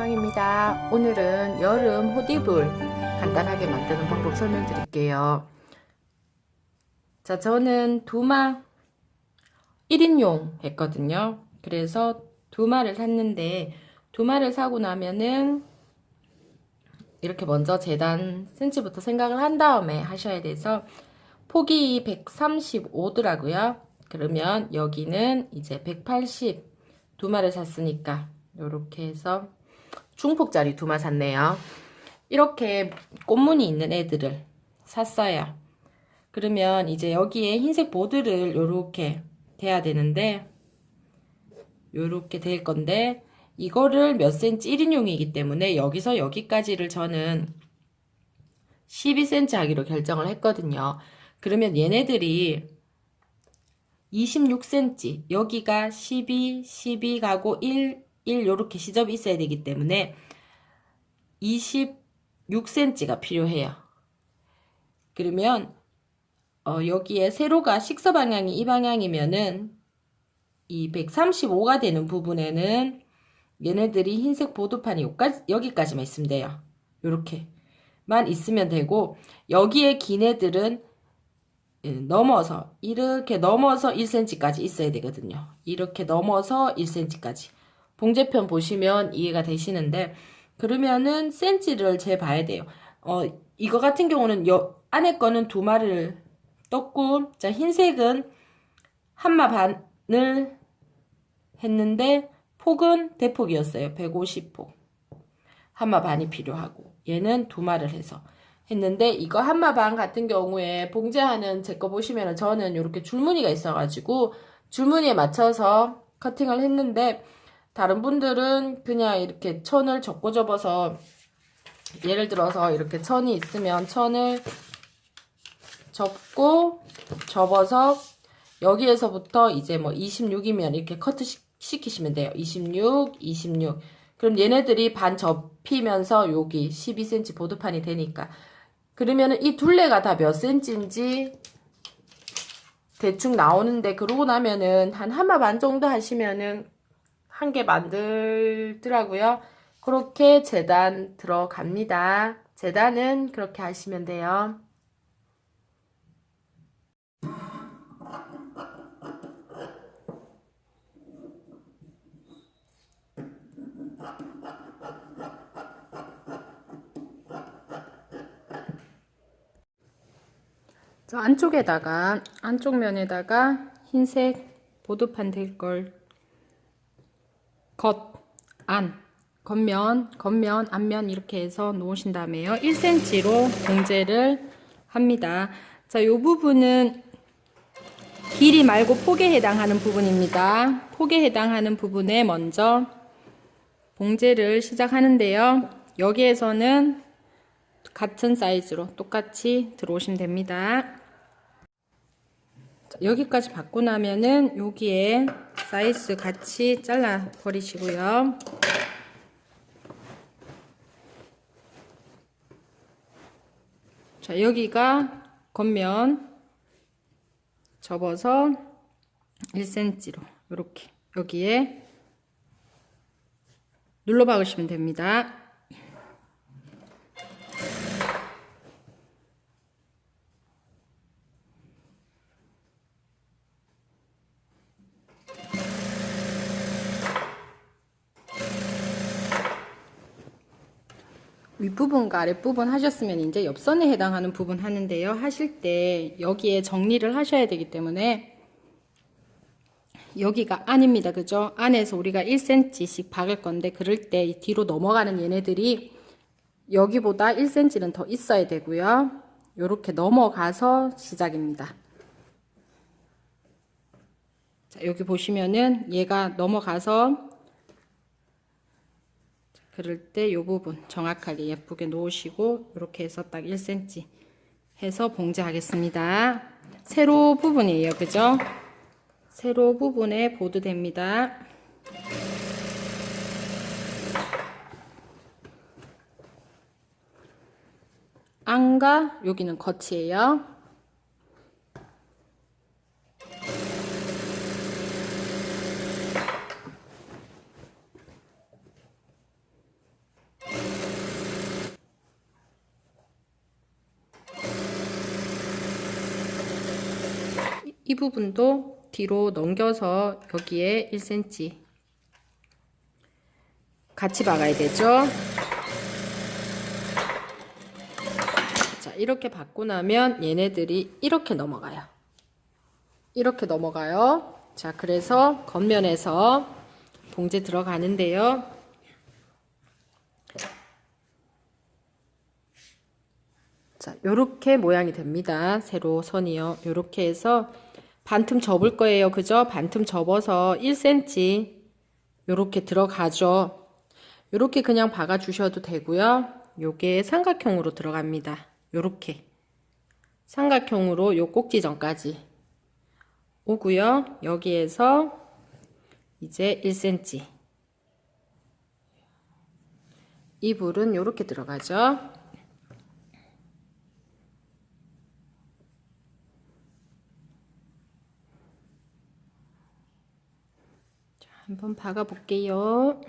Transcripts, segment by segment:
안녕입니다. 오늘은 여름 호디블 간단하게 만드는 방법 설명드릴게요. 자, 저는 두마 1인용 했거든요. 그래서 두마를 샀는데 두마를 사고 나면은 이렇게 먼저 재단 센치부터 생각을 한 다음에 하셔야 돼서 폭이 135더라고요. 그러면 여기는 이제 180 두 마를 샀으니까 이렇게 해서 중폭짜리 두마 샀네요. 이렇게 꽃무늬 있는 애들을 샀어요. 그러면 이제 여기에 흰색 보드를 이렇게 대야 되는데 이렇게 될 건데 이거를 몇 센치 1인용이기 때문에 여기서 여기까지를 저는 12cm 하기로 결정을 했거든요. 그러면 얘네들이 26cm 여기가 12, 12 가고 1, 1 요렇게 시접이 있어야 되기 때문에 26cm가 필요해요. 그러면 어, 여기에 세로가 식서 방향이 이 방향이면은 이 135가 되는 부분에는 얘네들이 흰색 보드판이 여기까지, 여기까지만 있으면 돼요. 요렇게만 있으면 되고 여기에 긴 애들은 예, 넘어서 이렇게 넘어서 1cm까지 있어야 되거든요. 이렇게 넘어서 1cm까지. 봉제편 보시면 이해가 되시는데 그러면은 센치를 재봐야 돼요. 어 이거 같은 경우는 여 안에 거는 두 마리를 떴고 자 흰색은 한마 반을 했는데 폭은 대폭이었어요. 150폭. 한마 반이 필요하고 얘는 두 마를 해서 했는데 이거 한마 반 같은 경우에 봉제하는 제 거 보시면은 저는 이렇게 줄무늬가 있어가지고 줄무늬에 맞춰서 커팅을 했는데 다른 분들은 그냥 이렇게 천을 접고 접어서 예를 들어서 이렇게 천이 있으면 천을 접고 접어서 여기에서부터 이제 뭐 26이면 이렇게 커트 시키시면 돼요. 26, 26. 그럼 얘네들이 반 접히면서 여기 12cm 보드판이 되니까 그러면은 이 둘레가 다 몇 cm인지 대충 나오는데 그러고 나면은 한 한마 반 정도 하시면은 한 개 만들더라고요. 그렇게 재단 들어갑니다. 재단은 그렇게 하시면 돼요. 저 안쪽에다가 안쪽 면에다가 흰색 보드판 될 걸 겉, 안, 겉면, 겉면, 앞면 이렇게 해서 놓으신 다음에요. 1cm로 봉제를 합니다. 자, 요 부분은 길이 말고 폭에 해당하는 부분입니다. 폭에 해당하는 부분에 먼저 봉제를 시작하는데요. 여기에서는 같은 사이즈로 똑같이 들어오시면 됩니다. 자, 여기까지 받고 나면은 여기에 사이즈 같이 잘라 버리시고요. 자, 여기가 겉면 접어서 1cm로 이렇게 여기에 눌러 박으시면 됩니다. 윗부분과 아랫부분 하셨으면 이제 옆선에 해당하는 부분 하는데요. 하실 때 여기에 정리를 하셔야 되기 때문에 여기가 안입니다. 그죠? 안에서 우리가 1cm씩 박을 건데 그럴 때 뒤로 넘어가는 얘네들이 여기보다 1cm는 더 있어야 되고요. 이렇게 넘어가서 시작입니다. 자, 여기 보시면은 얘가 넘어가서 그럴 때 이 부분 정확하게 예쁘게 놓으시고 이렇게 해서 딱 1cm 해서 봉제하겠습니다. 세로 부분이에요. 그죠? 세로 부분에 보드 됩니다. 안과 여기는 겉이에요. 이 부분도 뒤로 넘겨서 여기에 1cm 같이 박아야 되죠. 자, 이렇게 받고 나면 얘네들이 이렇게 넘어가요. 이렇게 넘어가요. 자, 그래서 겉면에서 봉제 들어가는데요. 자, 요렇게 모양이 됩니다. 세로 선이요. 요렇게 해서 반틈 접을 거예요. 그죠? 반틈 접어서 1cm 요렇게 들어가죠. 요렇게 그냥 박아 주셔도 되고요. 요게 삼각형으로 들어갑니다. 요렇게. 삼각형으로 요 꼭지점까지 오고요. 여기에서 이제 1cm. 이불은 요렇게 들어가죠. 자, 한번 박아 볼게요.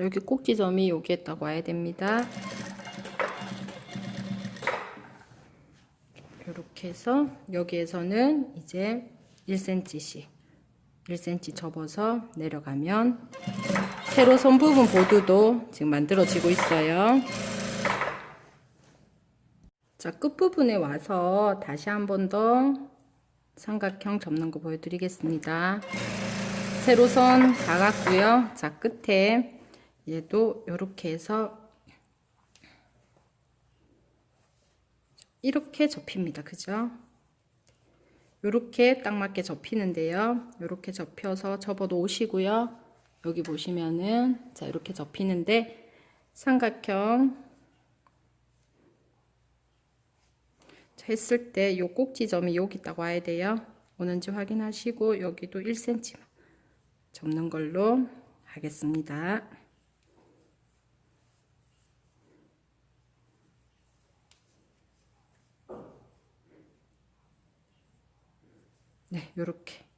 자, 여기 꼭지점이 여기에 딱 와야 됩니다. 이렇게 해서 여기에서는 이제 1cm씩 1cm 접어서 내려가면 세로 선 부분 보드도 지금 만들어지고 있어요. 자, 끝부분에 와서 다시 한 번 더 삼각형 접는 거 보여드리겠습니다. 세로선 박았고요. 자, 끝에 얘도 이렇게 해서 이렇게 접힙니다. 그죠? 이렇게 딱 맞게 접히는데요. 이렇게 접혀서 접어 놓으시고요. 여기 보시면은 자 이렇게 접히는데 삼각형 자, 했을 때요 꼭지점이 여기 딱 와야 돼요. 오는지 확인하시고 여기도 1cm 접는 걸로 하겠습니다. 네, 요렇게.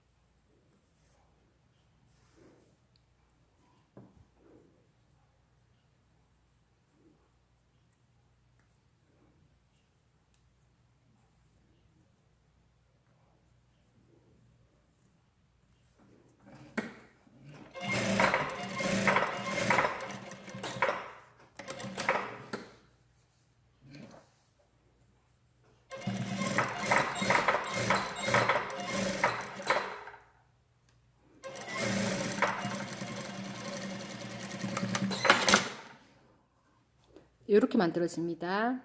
이렇게 만들어집니다.